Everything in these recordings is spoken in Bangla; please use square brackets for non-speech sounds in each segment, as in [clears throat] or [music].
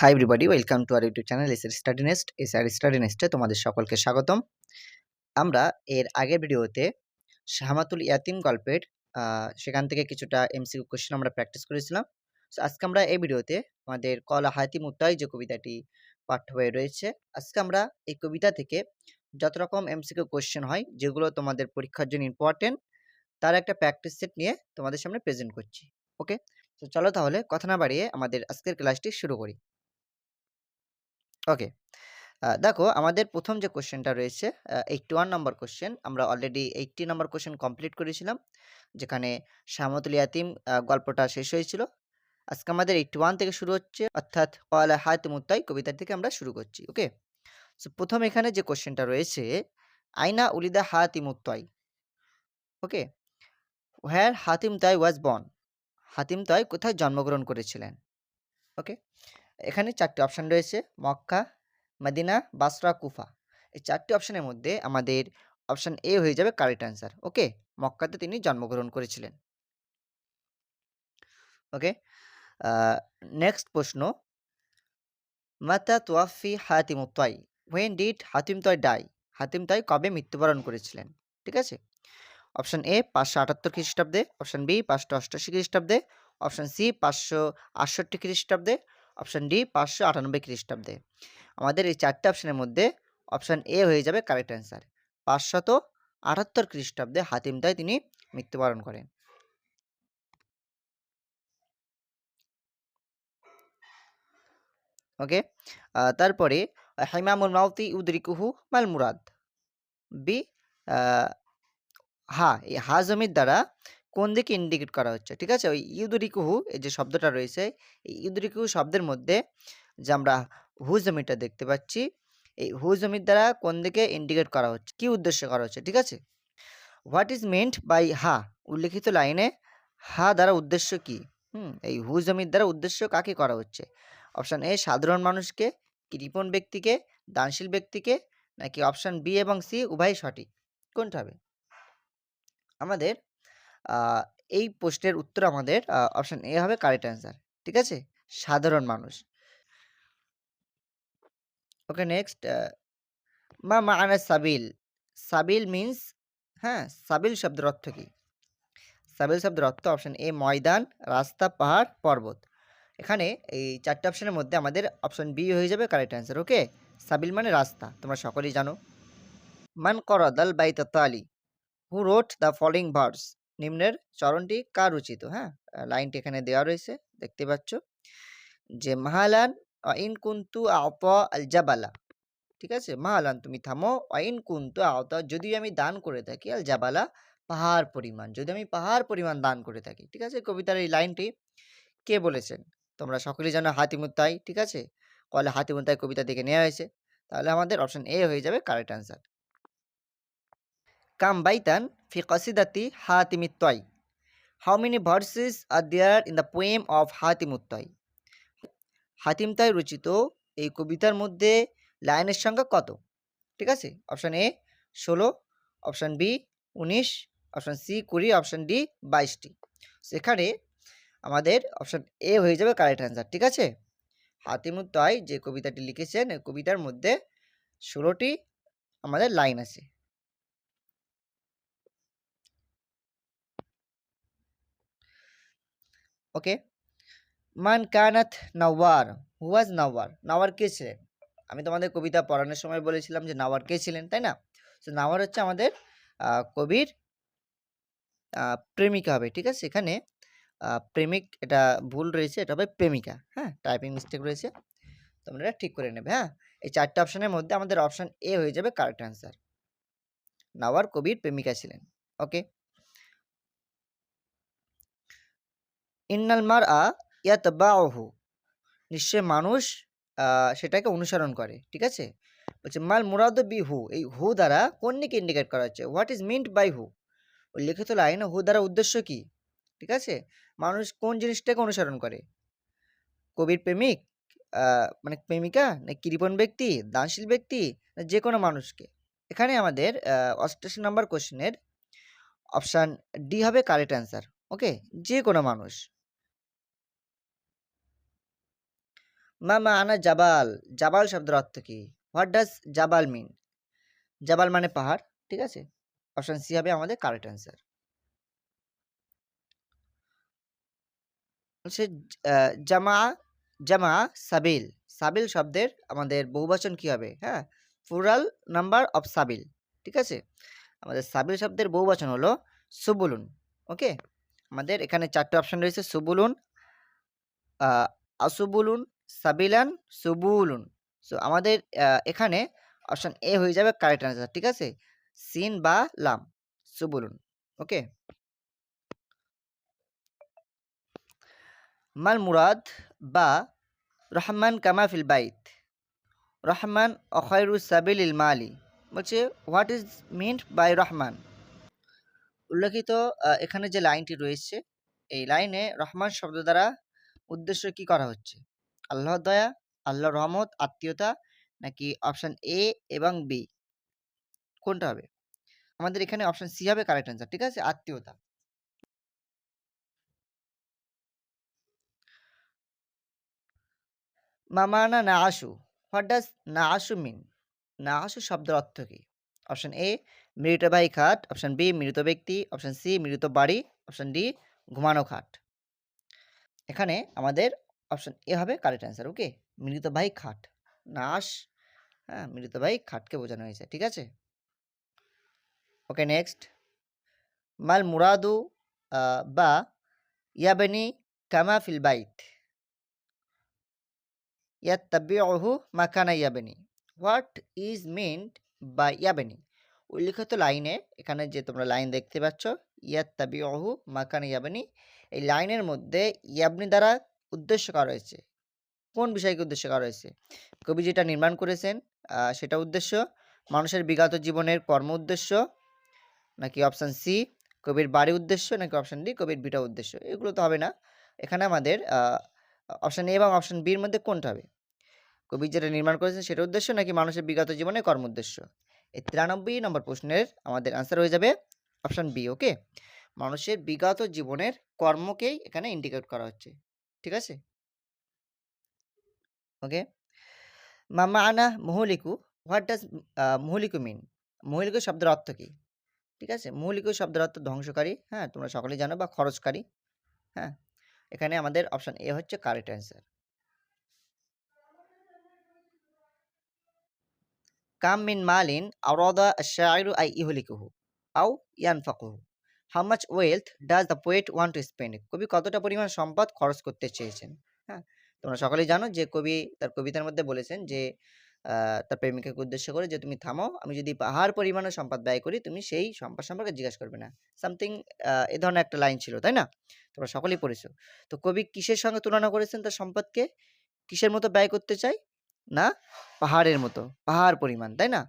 Hi everybody welcome to our YouTube channel S study nest S R study নেস্টে তোমাদের সকলকে স্বাগতম। আমরা এর আগের ভিডিওতে শাহামাতুল ইয়াতিম গল্পের সেখান থেকে কিছুটা এমসিকিউ কোশ্চেন আমরা প্র্যাকটিস করেছিলাম। So, আজকে আমরা এই ভিডিওতে আমাদের কলা হাতি মুত্তাই যে কবিতাটি পাঠ্য বইয়ে রয়েছে আজকে আমরা এই কবিতা থেকে যত রকম এমসিকিউ কোশ্চেন হয় যেগুলো তোমাদের পরীক্ষার জন্য ইম্পর্টেন্ট তার একটা প্র্যাকটিস সেট নিয়ে তোমাদের সামনে প্রেজেন্ট করছি। ওকে তো চলো তাহলে কথা না বাড়িয়ে আমাদের আজকের ক্লাসটি শুরু করি। ওকে। দেখো, আমাদের প্রথম যে কোশ্চেনটা রয়েছে এইটটি ওয়ান নম্বর কোশ্চেন, আমরা অলরেডি এইটটি নম্বর কোশ্চেন কমপ্লিট করেছিলাম, যেখানে শামতুল ইয়াতিম গল্পটা শেষ হয়েছিল। আজকে আমাদের এইটটি ওয়ান থেকে শুরু হচ্ছে, অর্থাৎ কলা হাত মুত্তাই কবিতা থেকে আমরা শুরু করছি, ওকে? সো প্রথম এখানে যে কোশ্চেনটা রয়েছে, আইনা উলিদা হাতি মুত্তাই, ওকে? হোয়ার হাতিম তাই ওয়াজ বর্ন হাতিম তাই কোথায় জন্মগ্রহণ করেছিলেন, ওকে? এখানে চারটি অপশান রয়েছে, মক্কা, মদিনা, বাসরা, কুফা। এই চারটি অপশানের মধ্যে আমাদের অপশান এ হয়ে যাবে কারেক্ট অ্যান্সার ওকে মক্কাতে তিনি জন্মগ্রহণ করেছিলেন। ওকে নেক্সট প্রশ্ন। মাতা তোয়াফি হাতিম তয় হোয়েন ডিড হাতিম তয় ডাই হাতিম তয় কবে মৃত্যুবরণ করেছিলেন? ঠিক আছে? অপশান এ পাঁচশো আটাত্তর খ্রিস্টাব্দে অপশান বি পাঁচশো অষ্টাশি খ্রিস্টাব্দে অপশান সি পাঁচশো আটষট্টি খ্রিস্টাব্দে অপশন ডি পাঁচশো আটানব্বই খ্রিস্টাব্দে। আমাদের এই চারটে অপশনের মধ্যে অপশন এ হয়ে যাবে কারেক্ট অ্যান্সার পাঁচশত আটাত্তর খ্রিস্টাব্দে হাতিমতায় তিনি মৃত্যুবরণ করেন। ওকে তারপরে হাইমামুল মাউতি উদরিকুহু মাল মুরাদ বি হা, এই হা জমির দ্বারা কোন দিকে ইন্ডিকেট করা হচ্ছে, ঠিক আছে? ওই ইউদরিকুহু, এই যে শব্দটা রয়েছে, এই ইউদরিকুহু শব্দের মধ্যে যে আমরা হু জমিটা দেখতে পাচ্ছি, এই হু জমির দ্বারা কোন দিকে ইন্ডিকেট করা হচ্ছে, কি উদ্দেশ্য করা হচ্ছে, ঠিক আছে? হোয়াট ইজ মেন্ট বাই হা উল্লেখিত লাইনে হা দ্বারা উদ্দেশ্য কি? হুম, এই হু জমির দ্বারা উদ্দেশ্য কাকে করা হচ্ছে? অপশান এ, সাধারণ মানুষকে কৃপণ ব্যক্তিকে, দানশীল ব্যক্তিকে, নাকি অপশান বি এবং সি উভয় সঠিক? কোনটা হবে? আমাদের এই প্রশ্নের উত্তর আমাদের অপশান এ হবে কারেক্ট অ্যান্সার ঠিক আছে? সাধারণ মানুষ। ওকে নেক্সট মা মাআনা সাবিল। সাবিল মিন্স হ্যাঁ সাবিল শব্দের অর্থ কি? সাবিল শব্দের অর্থ অপশন এ ময়দান, রাস্তা, পাহাড়, পর্বত। এখানে এই চারটে অপশনের মধ্যে আমাদের অপশন বি হয়ে যাবে কারেক্ট অ্যান্সার ওকে সাবিল মানে রাস্তা, তোমরা সকলেই জানো। মান করাদাল বাইত তালি who wrote the following verse নিম্নের চরণটি কার রচিত? হ্যাঁ লাইনটি এখানে দেওয়া রয়েছে, দেখতে পাচ্ছ। যে মাহালান ইন কুন্তু আওতা আল জাবালা। ঠিক আছে? মাহালান, তুমি থামো। অইন কুন্তু আওতা যদি আমি দান করে থাকি, আল জাবালা পাহাড় পরিমাণ। যদি আমি পাহাড় পরিমাণ দান করে থাকি, ঠিক আছে? কবিতার এই লাইনটি কে বলেছেন? তোমরা সকলেই জানো হাতিমুত্তাই ঠিক আছে? কলে হাতিমুত্তাই কবিতা থেকে নেওয়া হয়েছে। তাহলে আমাদের অপশন এ হয়ে যাবে কারেক্ট অ্যান্সার। কাম বাইতান ফি কসিদাতি হাতিমিত্তাই how many verses are there in the poem of হাতিমুত্তাই হাতিমতাই রচিত এই কবিতার মধ্যে লাইনের সংখ্যা কত? ঠিক আছে? অপশান এ ষোলো অপশান বি উনিশ অপশান সি কুড়ি অপশান ডি বাইশটি। সেখানে আমাদের অপশান এ হয়ে যাবে কারেক্ট অ্যান্সার ঠিক আছে? হাতিমুত্তাই যে কবিতাটি লিখেছেন কবিতার মধ্যে ষোলোটি আমাদের লাইন আছে। ওকে মান কানাত নাওয়ার হুয়াজ নাওয়ার নাওয়ার কে ছিলেন? আমি তোমাদের কবিতা পড়ানোর সময় বলেছিলাম যে নাওয়ার কে ছিলেন, তাই না? তো নাওয়ার হচ্ছে আমাদের কবির প্রেমিকা হবে, ঠিক আছে? এখানে প্রেমিক, এটা ভুল রয়েছে, এটা হবে প্রেমিকা হ্যাঁ? টাইপিং মিস্টেক রয়েছে, তোমরা এটা ঠিক করে নেবে হ্যাঁ? এই চারটে অপশানের মধ্যে আমাদের অপশান এ হয়ে যাবে কারেক্ট অ্যান্সার নাওয়ার কবির, প্রেমিকা ছিলেন ওকে ইন্নাল মার আ ইয়াতবাহু নিশ্চয় মানুষ সেটাকে অনুসরণ করে, ঠিক আছে? বলছে, মাল মুরাদ বি হু এই হু দ্বারা কোনটিকে ইন্ডিকেট করা হচ্ছে? হোয়াট ইজ মিন্ট বাই হু লিখিত লাইন হু দ্বারা উদ্দেশ্য কি? ঠিক আছে? মানুষ কোন জিনিসটাকে অনুসরণ করে? কবির প্রেমিক মানে প্রেমিকা, না কৃপণ ব্যক্তি, দানশীল ব্যক্তি, না যে কোনো মানুষকে? এখানে আমাদের অষ্টাশি নম্বর কোশ্চেনের অপশান ডি হবে কারেক্ট অ্যান্সার ওকে যে কোনো মানুষ। মা মা'না জাবাল? জাবাল শব্দের অর্থ কি? হোয়াট ডাজ জাবাল মিন? জাবাল মানে পাহাড়। ঠিক আছে? অপশান সি হবে আমাদের কারেক্ট অ্যান্সার। হচ্ছে জামা জামা সাবিল। সাবিল শব্দের আমাদের বহুবচন কি হবে? হ্যাঁ? প্লুরাল নাম্বার অফ সাবিল। ঠিক আছে? আমাদের সাবিল শব্দের বহুবচন হলো সুবুলুন। ওকে? আমাদের এখানে ৪ টা অপশন রয়েছে সুবুলুন, আসুবুলুন, সাবিলান, সুবুলুন। সো আমাদের এখানে অপশন এ হয়ে যাবে কারেক্ট অ্যান্সার। ঠিক আছে? সিন বা লাম সুবুলুন। ওকে? মাল মুরাদ বা রহমান কামা ফিল বাইত। রহমান অখায়রু সাবিলিল মালি। বলছে হোয়াট ইজ মিন্ট বাই রহমান? উল্লেখিত এখানে যে লাইনটি রয়েছে, এই লাইনে রহমান শব্দ দ্বারা উদ্দেশ্য কি করা হচ্ছে? আল্লাহর দয়া, আল্লাহর রহমত, আত্মীয়তা নাকি অপশান এ এবং বি? কোনটা হবে? আমাদের এখানে অপশান সি হবে কারেক্ট অ্যান্সার। ঠিক আছে? আত্মীয়তা। মা মা'না নাআশু? হোয়াট ডাজ নাআশু মিন? নাআশু শব্দের অর্থ কি? অপশান এ মৃতবাহী খাট, অপশান বি মৃত ব্যক্তি, অপশন সি মৃত বাড়ি, অপশন ডি ঘুমানো খাট। এখানে আমাদের অপশন এ হবে কারেক্ট অ্যান্সার। ওকে? মৃতবাহী খাট। নাশ হ্যাঁ, মৃতবাহী খাটকে বোঝানো হয়েছে। ঠিক আছে? Okay next. মাল মুরাদু বা ইয়াবনি কামা ফিল বাইত। ইয়াত্তাবিউহু মাকানা ইয়াবনি। হোয়াট ইজ মিন্ট বাই ইয়াবনি? উল্লিখিত লাইনে এখানে যে তোমরা লাইন দেখতে পাচ্ছ, ইয়াত্তাবিউহু মাকানা ইয়াবনি। এই লাইনের মধ্যে ইয়াবনি দ্বারা উদ্দেশ্য করা হয়েছে। কোন বিষয়কে উদ্দেশ্য করা হয়েছে? কবি যেটা নির্মাণ করেছেন সেটা উদ্দেশ্য, মানুষের বিগত জীবনের কর্ম উদ্দেশ্য, নাকি অপশান সি কবির বাড়ি উদ্দেশ্য, নাকি অপশান ডি কবির বিটা উদ্দেশ্য? এগুলো তো হবে না। এখানে আমাদের অপশান এ এবং অপশান বির মধ্যে কোনটা হবে? কবি যেটা নির্মাণ করেছেন সেটা উদ্দেশ্য নাকি মানুষের বিগত জীবনের কর্ম উদ্দেশ্য? এই 93 নম্বর প্রশ্নের আমাদের অ্যান্সার হয়ে যাবে অপশান বি। ওকে? মানুষের বিগত জীবনের কর্মকেই এখানে ইন্ডিকেট করা হচ্ছে। ঠিক আছে? ওকে? মা মা'না মুহলিকু? হোয়াট ডাজ মুহলিকু মিন? মুহলিকু শব্দের অর্থ কি? ঠিক আছে? মুহলিকু শব্দের অর্থ ধ্বংসকারী। হ্যাঁ? তোমরা সকলেই জানো, বা খরচকারী। হ্যাঁ? এখানে আমাদের অপশন এ হচ্ছে কারেক্ট অ্যান্সার। কাম মিন মালিন আরাদা আশ-শাইরু আই ইহলিকুহু, আও ইয়ানফাকুহু। How much wealth does the poet want to spend? কবি কতটা পরিমাণ সম্পদ খরচ করতে চেয়েছেন? হ্যাঁ? তোমরা সকলেই জানো যে কবি তার কবিতার মধ্যে বলেছেন যে তার প্রেমিকাকে উদ্দেশ্য করে যে, "তুমি থামো। আমি যদি পাহাড় পরিমাণের সম্পদ ব্যয় করি, তুমি সেই সম্পদ সম্পর্কে জিজ্ঞাসা করবে না।" সামথিং এ ধরনের একটা লাইন ছিল, তাই না? তোমরা সকলেই পড়েছো। তো কবি কিসের সঙ্গে তুলনা করেছেন তার সম্পদকে? কিসের মতো ব্যয় করতে চাই না পাহাড়ের মতো, পাহাড় পরিমাণ, তাই না?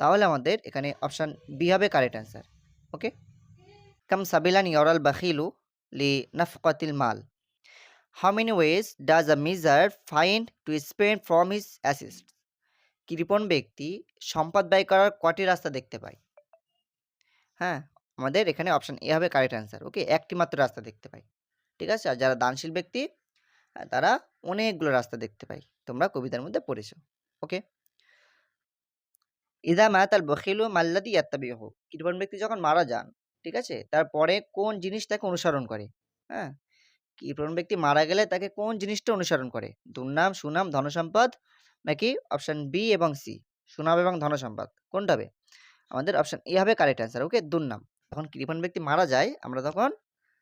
তাহলে আমাদের এখানে অপশান বি হবে কারেক্ট অ্যান্সার। ওকে? কাম সাবিলান ইয়ারাল বাখিলু লি নাফকাতিল মাল? How many ways does a miser find to spend from his assets কৃপণ ব্যক্তি সম্পদ ব্যয় করার কটি রাস্তা দেখতে পায়? হ্যাঁ, আমাদের এখানে অপশন এ হবে কারেক্ট অ্যান্সার। ওকে? একটি মাত্র রাস্তা দেখতে পাই ঠিক আছে? আর যারা দানশীল ব্যক্তি তারা অনেকগুলো রাস্তা দেখতে পায়। তোমরা কবিতার মধ্যে পড়েছো। ওকে? ইযা মাতাল বখিলু মাল্লাযী হোক কৃপণ ব্যক্তি যখন মারা যান, ঠিক আছে? তারপরে কোন জিনিস তাকে অনুসরণ করে? হ্যাঁ? কৃপণ ব্যক্তি মারা গেলে তাকে কোন জিনিসটা অনুসরণ করে? দুর্নাম, সুনাম, ধনসম্পদ নাকি অপশন বি এবং সি সুনাম এবং ধনসম্পদ কোনটা হবে? আমাদের অপশন এ হবে কারেক্ট অ্যান্সার। ওকে? দুর্নাম। যখন কৃপণ ব্যক্তি মারা যায় আমরা তখন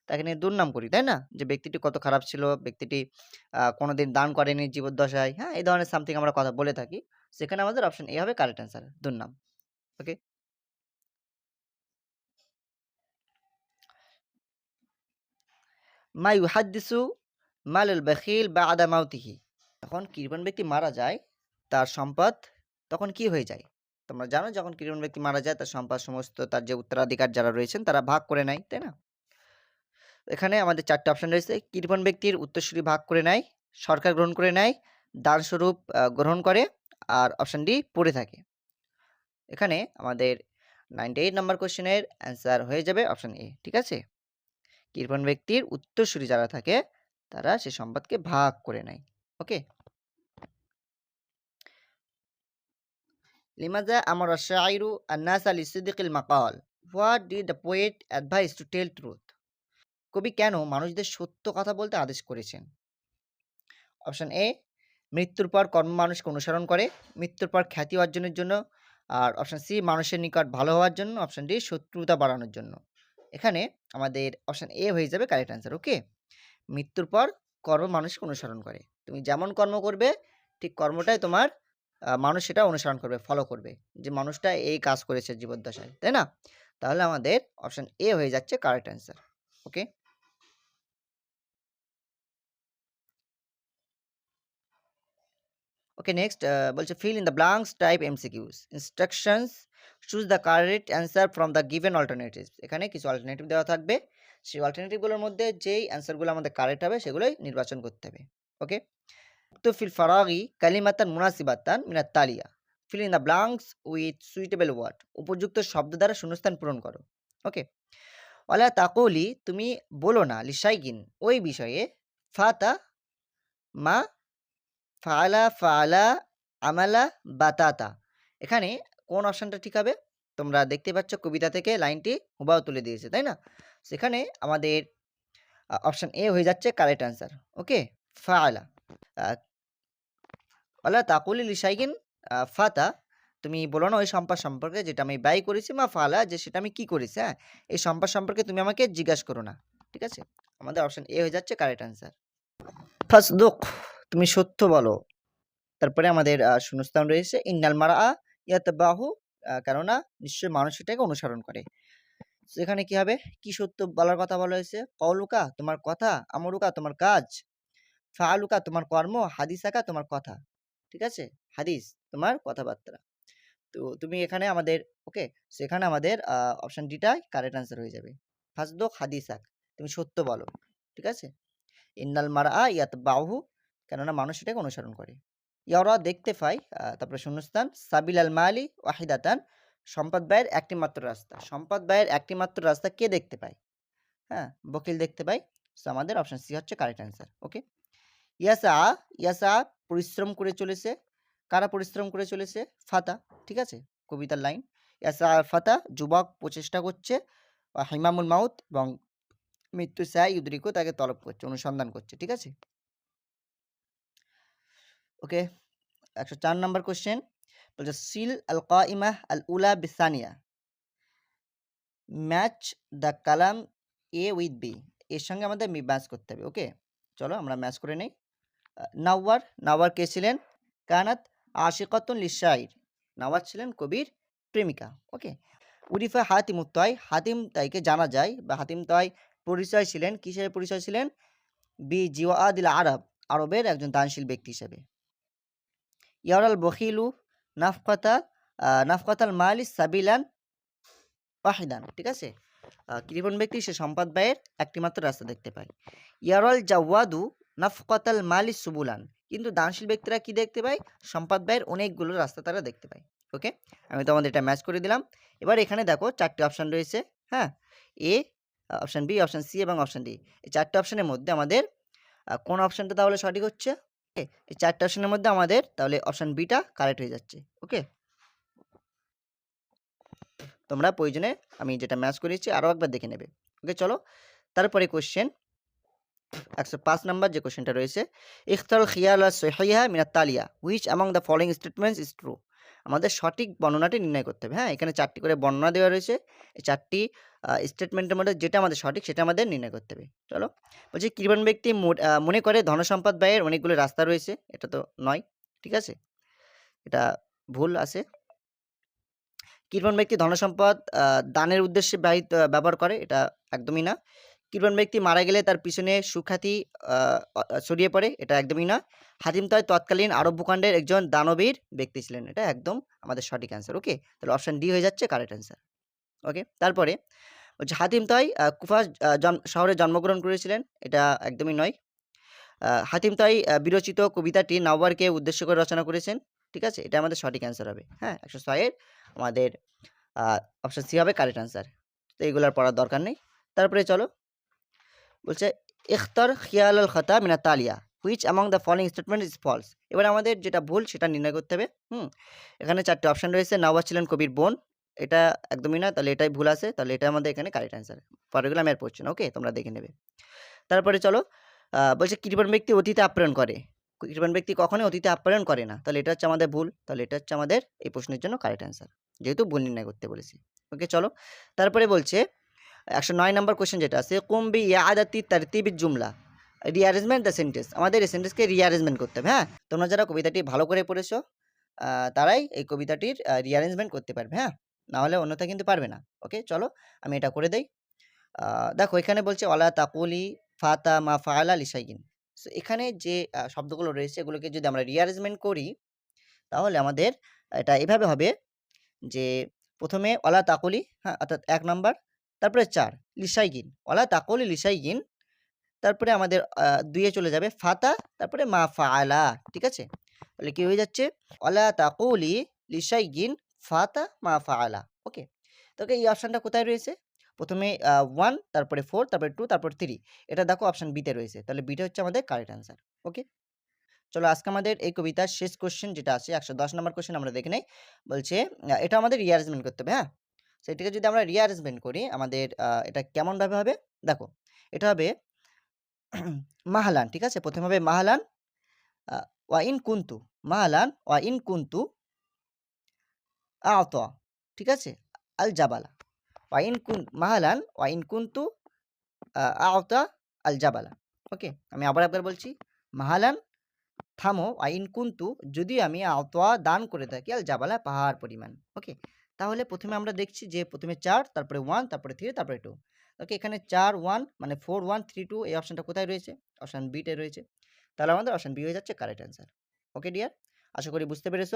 তাকে নিয়ে দুর্নাম করি, তাই না? যে ব্যক্তিটি কত খারাপ ছিল, ব্যক্তিটি আ কোনদিন দান করেনি জীবদ্দশায়। হ্যাঁ? এই ধরনের সামথিং আমরা কথা বলে থাকি। সেখানে আমাদের অপশন এ হবে কারেক্ট অ্যান্সার দুর্নাম। ওকে? মা ইউহাদ্দিসু মালুল বাখিল বা'দা মাউতিহি? যখন কৃপণ ব্যক্তি মারা যায়, তার সম্পদ তখন কি হয়ে যায়? তোমরা জানো যখন কৃপণ ব্যক্তি মারা যায় তার সম্পদ সমস্ত তার যে উত্তরাধিকার যারা রয়েছেন তারা ভাগ করে নেয়, তাই না? এখানে আমাদের ৪ টা অপশন রয়েছে। কৃপণ ব্যক্তির উত্তরসূরি ভাগ করে নেয়, সরকার গ্রহণ করে নেয়, দানস্বরূপ গ্রহণ করে আর অপশন ডি পড়ে থাকে। এখানে আমাদের 98 নম্বর কোয়েশ্চেনের অ্যান্সার হয়ে যাবে অপশন এ। ঠিক আছে? কৃপণ ব্যক্তির উত্তরসূরি যারা থাকে, তারা সে সম্পদকে ভাগ করে নেয়, ওকে? লিমাজা আমার শাইরু আন্নাস আল ইসুদ্দিকিল মাকাল what did the poet advise to tell truth? কবি কেন মানুষদের সত্য কথা বলতে আদেশ করেছেন? অপশন এ, মৃত্যুর পর কর্ম মানুষকে অনুসরণ করে, মৃত্যুর পর খ্যাতি অর্জনের জন্য, আর অপশন সি, মানুষের নিকট ভালো হওয়ার জন্য, অপশন ডি, শত্রুতা বাড়ানোর জন্য। এখানে আমাদের অপশান এ হয়ে যাবে কারেক্ট অ্যান্সার ওকে মৃত্যুর পর কর্ম মানুষকে অনুসরণ করে। তুমি যেমন কর্ম করবে, ঠিক কর্মটাই তোমার মানুষ সেটা অনুসরণ করবে ফলো করবে। যে মানুষটা এই কাজ করেছে জীবদ্দশায়, তাই না? তাহলে আমাদের অপশান এ হয়ে যাচ্ছে correct answer okay okay next বলছে fill in the blanks type MCQs instructions choose the correct answer from the given alternatives এখানে কিছু অল্টারনেটিভ দেওয়া থাকবে। সেই অল্টারনেটিভগুলোর মধ্যে যেই অ্যান্সারগুলো আমাদের কারেক্ট হবে, সেগুলোই নির্বাচন করতে হবে। ওকে তো ফিল ফারাগি কালিমাতান মুনাসিবাতান মিনাত তালিয়া। Fill in the blanks with suitable word উপযুক্ত শব্দ দ্বারা শূন্যস্থান পূরণ করো। ওকে ওয়ালা তাকলি, তুমি বলো না, লিসাইগিন, ওই বিষয়ে ফাতা মা ফালা ফালা, আমালা, বাতাতা। এখানে কোন অপশানটা ঠিক হবে? তোমরা দেখতে পাচ্ছ কবিতা থেকে লাইনটি হুবাও তুলে দিয়েছে, তাই না? সেখানে আমাদের অপশান এ হয়ে যাচ্ছে কারেক্ট অ্যান্সার, ওকে? ফালা। আলা তাকুলি লিসাইগিন ফাতা, তুমি বলো না ওই সম্পদ সম্পর্কে যেটা আমি ব্যয় করেছি মা ফালা যে সেটা আমি কি করেছি হ্যাঁ? এই সম্পদ সম্পর্কে তুমি আমাকে জিজ্ঞাসা করো না, ঠিক আছে? আমাদের অপশান এ হয়ে যাচ্ছে কারেক্ট অ্যান্সার। দুঃখ তুমি সত্য বলো। তারপরে আমাদের শূন্যস্থান রয়েছে। ইন্নাল মারা ইয়াত বাহু কেননা নিশ্চয়ই মানুষ এটাকে অনুসরণ করে। সেখানে কি হবে? কি সত্য বলার কথা বলা হয়েছে? কৌলুকা তোমার কথা। আমরুকা, তোমার কাজ। ফালুকা তোমার কর্ম। হাদিসাকা, তোমার কথা। ঠিক আছে? হাদিস, তোমার কথাবার্তা। তো তুমি এখানে আমাদের, ওকে? সেখানে আমাদের অপশন ডিটাই কারেক্ট অ্যান্সার হয়ে যাবে। ফাসদোক হাদিসাক, তুমি সত্য বলো। ঠিক আছে? ইন্নাল মারা ইয়াত বাহু কেননা মানুষ এটাকে অনুসরণ করে। ইয়ারা দেখতে পাই তারপরে শূন্যস্থান, সাবিল আল মালি ওয়াহিদাতান, সম্পদ ব্যয়ের একটি মাত্র রাস্তা। সম্পদ ব্যয়ের একটি মাত্র রাস্তা কে দেখতে পায়? হ্যাঁ বকিল দেখতে পাই সো আমাদের অপশন সি হচ্ছে কারেক্ট অ্যান্সার ওকে ইয়াসা ইয়াসা পরিশ্রম করে চলেছে। কারা পরিশ্রম করে চলেছে? ফাতা, ঠিক আছে? কবিতার লাইন। ইয়াসা ফাতা যুবক প্রচেষ্টা করছে হিমামুল মাউত এবং মৃত্যু সাই ইউদ্রিকো তাকে তলব করছে, অনুসন্ধান করছে, ঠিক আছে? ওকে? একশো চার নম্বর কোশ্চেন বলছে, সিল আল কাইমাহ আল উলা বিসানিয়া match the column A with B. এর সঙ্গে আমাদের ম্যাচ করতে হবে, ওকে? চলো আমরা ম্যাচ করে নেই। নাওয়ার নাওয়ার কে ছিলেন? কানাত আশিকতুন লিশাইর নাওয়ার ছিলেন কবির প্রেমিকা, ওকে? উরিফা হাতিম তয় হাতিম তাইকে জানা যায় বা হাতিম তয় পরিচয় ছিলেন, কিসের পরিচয় ছিলেন? বি জিওয়াদিল আরব, আরবের একজন দানশীল ব্যক্তি হিসেবে। ইয়ারাল বখিলু নাফকাতা নাফকাতাল মালি সাবিলান ওয়াহিদান ঠিক আছে؟ কৃপণ ব্যক্তি সে সম্পদ ব্যয়ের একটিমাত্র রাস্তা দেখতে পায়। ইয়ারল জাওয়াদু নাফকাতাল মালি সুবুলান কিন্তু দানশীল ব্যক্তিরা কি দেখতে পায়? সম্পদ ব্যয়ের অনেকগুলো রাস্তা তারা দেখতে পায়। ওকে? আমি তোমাদের এটা ম্যাচ করে দিলাম। এবার এখানে দেখো চারটি অপশান রয়েছে হ্যাঁ? A option B option C এবং অপশান ডি এই চারটে অপশানের মধ্যে আমাদের কোন অপশানটা তাহলে সঠিক হচ্ছে? এই চারটে অপশানের মধ্যে আমাদের তাহলে অপশান বিটা কারেক্ট হয়ে যাচ্ছে ওকে তোমরা প্রয়োজনে আমি যেটা ম্যাচ করেছি আরও একবার দেখে নেবে ওকে চলো, তারপরে কোশ্চেন একশো পাঁচ নম্বর যে কোশ্চেনটা রয়েছে ইখতাল খিয়াল সোহিয়া মিনাত তালিয়া which among the following statements is true আমাদের সঠিক বর্ণনাটি নির্ণয় করতে হবে। হ্যাঁ এখানে চারটি করে বর্ণনা দেওয়া রয়েছে। এই চারটি স্টেটমেন্টের মধ্যে যেটা আমাদের সঠিক সেটা আমাদের নির্ণয় করতে হবে। চলো, বলছি কৃপণ ব্যক্তি মনে করে ধনসম্পদ ব্যয়ের অনেকগুলো রাস্তা রয়েছে। এটা তো নয়, ঠিক আছে? এটা ভুল আছে। কৃপণ ব্যক্তি ধনসম্পদ দানের উদ্দেশ্যে ব্যয়িত ব্যবহার করে, এটা একদমই না। কৃপণ ব্যক্তি মারা গেলে তার পিছনে সুখ্যাতি ছড়িয়ে পড়ে এটা একদমই না হাতিম তয় তৎকালীন আরব ভূখণ্ডের একজন দানবীর ব্যক্তি ছিলেন এটা একদম আমাদের সঠিক অ্যান্সার ওকে তাহলে অপশান ডি হয়ে যাচ্ছে কারেক্ট অ্যান্সার ওকে তারপরে হচ্ছে হাতিম তয় কুফা শহরে জন্মগ্রহণ করেছিলেন এটা একদমই নয়। হাতিম আহ, বিরচিত কবিতাটি নাওয়ারকে উদ্দেশ্য করে রচনা করেছেন ঠিক আছে? এটা আমাদের সঠিক অ্যান্সার হবে হ্যাঁ? একশো ছয়ের আমাদের অপশান সি হবে কারেক্ট অ্যান্সার তো এগুলোর পড়ার দরকার নেই। তারপরে চলো বলছে, ইখতার খিয়াল আল খতা মিনা তালিয়া which among the following statement is false এবার আমাদের যেটা ভুল, সেটা নির্ণয় করতে হবে, হুম? এখানে চারটে অপশান রয়েছে, নওয়াজ ছিলেন কবির বোন, এটা একদমই না, তাহলে এটাই ভুল আছে, তাহলে এটা আমাদের এখানে কারেক্ট অ্যান্সার পরেরগুলো আমি আর পড়ছি না ওকে তোমরা দেখে নেবে। তারপরে চলো বলছে কৃপণ ব্যক্তি অতীতে আপ্যায়ন করে। কৃপণ ব্যক্তি কখনোই অতীতে আপ্যায়ন করে না, তাহলে এটা হচ্ছে আমাদের ভুল, তাহলে এটা হচ্ছে আমাদের এই প্রশ্নের জন্য কারেক্ট অ্যান্সার যেহেতু ভুল নির্ণয় করতে বলেছি। ওকে চলো, তারপরে বলছে একশো নয় নম্বর কোশ্চেন যেটা আছে কুম্বি ইয়াদাতি তারতিবির জুমলা? রিঅ্যারেঞ্জমেন্ট দ্য সেন্টেন্স আমাদের এই সেন্টেন্সকে রিঅ্যারেঞ্জমেন্ট করতে হবে হ্যাঁ? তোমরা যারা কবিতাটি ভালো করে পড়েছো তারাই এই কবিতাটির রিঅ্যারেঞ্জমেন্ট করতে পারবে হ্যাঁ? নাহলে অন্যথা কিন্তু পারবে না। ওকে চলো, আমি এটা করে দেই। দেখো, এখানে বলছে অলা তাকুলি ফাতা মা ফাআলা লিসাইগিন সো এখানে যে শব্দগুলো রয়েছে, এগুলোকে যদি আমরা রিঅ্যারেঞ্জমেন্ট করি, তাহলে আমাদের এটা এভাবে হবে যে, প্রথমে অলা তাকুলি হ্যাঁ? অর্থাৎ এক নাম্বার তারপরে চার, লিসাইগিন। অলা তাকুলি লিসাইগিন। তারপরে আমাদের দুইয়ে চলে যাবে ফাতা, তারপরে মা ফাআলা, ঠিক আছে? তাহলে কি হয়ে যাচ্ছে? অলা তাকুলি লিসাইগিন ফাতা মা ফাআলা, ওকে? তোকে এই অপশানটা কোথায় রয়েছে? প্রথমে ওয়ান, তারপরে ফোর, তারপরে টু, তারপর থ্রি। এটা দেখো অপশান বিতে রয়েছে। তাহলে বিটা হচ্ছে আমাদের কারেক্ট অ্যান্সার, ওকে? চলো আজকে আমাদের এই কবিতার শেষ কোশ্চেন যেটা আছে, একশো দশ নম্বর কোশ্চেন আমরা দেখে নেই। বলছে এটা আমাদের রিঅ্যারেঞ্জমেন্ট করতে হবে হ্যাঁ? সেটাকে যদি আমরা রিঅ্যারেঞ্জমেন্ট করি, আমাদের এটা কেমনভাবে হবে? দেখো, এটা হবে [clears throat] মাহালান, ঠিক আছে? প্রথমে হবে মাহালান ওয়া ইন কুন্তু, মাহালান ওয়া ইন কুন্তু আওতা ঠিক আছে? আল জাবালা ওয়া ইন কুন, মাহালান ওয়া ইন কুন্তু আওতা আল জাবালা, ওকে? আমি আবার একবার বলছি, মাহালান, থামো আইন কুন্তু, যদি আমি আওতোয়া দান করে থাকি, আল জাবালা, পাহাড় পরিমাণ, ওকে? তাহলে প্রথমে আমরা দেখছি যে, প্রথমে চার, তারপরে ওয়ান তারপরে থ্রি তারপরে টু ওকে এখানে চার ওয়ান মানে ফোর ওয়ান থ্রি টু এই অপশানটা কোথায় রয়েছে? অপশান বিতে রয়েছে। তাহলে আমাদের অপশান বি হয়ে যাচ্ছে কারেক্ট অ্যান্সার ওকে ডিয়ার আশা করি বুঝতে পেরেছ।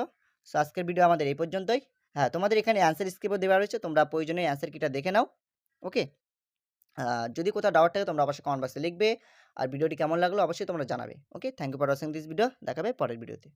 সো আজকের ভিডিও আমাদের এই পর্যন্তই। হ্যাঁ তোমাদের এখানে অ্যান্সার স্ক্রিপ্টও দেওয়া রয়েছে, তোমরা প্রয়োজনে অ্যান্সার কিটা দেখে নাও। ওকে যদি কোথাও ডাউট থাকে, তোমরা অবশ্যই কমেন্ট বক্সে লিখবে। আর ভিডিওটি কেমন লাগল, অবশ্যই তোমরা জানাবে। Okay thank you for watching this video দেখাবে পরের ভিডিওতে